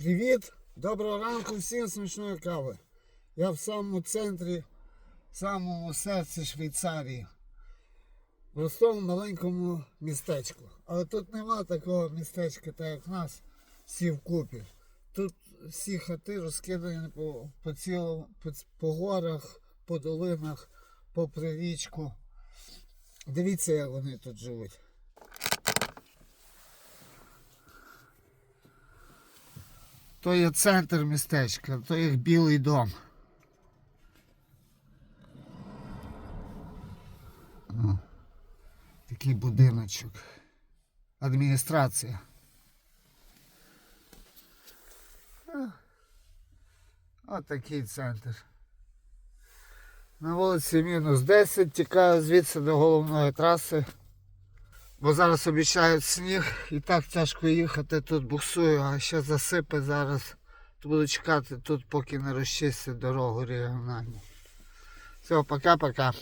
Привіт! Доброго ранку всім смачної кави. Я в самому центрі, в самому серці Швейцарії. В простому маленькому містечку. Але тут нема такого містечка, так як в нас, всі вкупі. Тут всі хати розкидані по, по цілому, по, по горах, по долинах, по річку. Дивіться, як вони тут живуть. То є центр містечка, то їх білий дом. Такий будиночок. Адміністрація. А, От такий центр. На вулиці мінус 10, тікаю звідси до головної траси. Бо зараз обіцяють сніг і так тяжко їхати, тут буксую, а ще засипе зараз. То буду чекати тут, поки не розчистять дорогу регіональну. Все, пока-пока.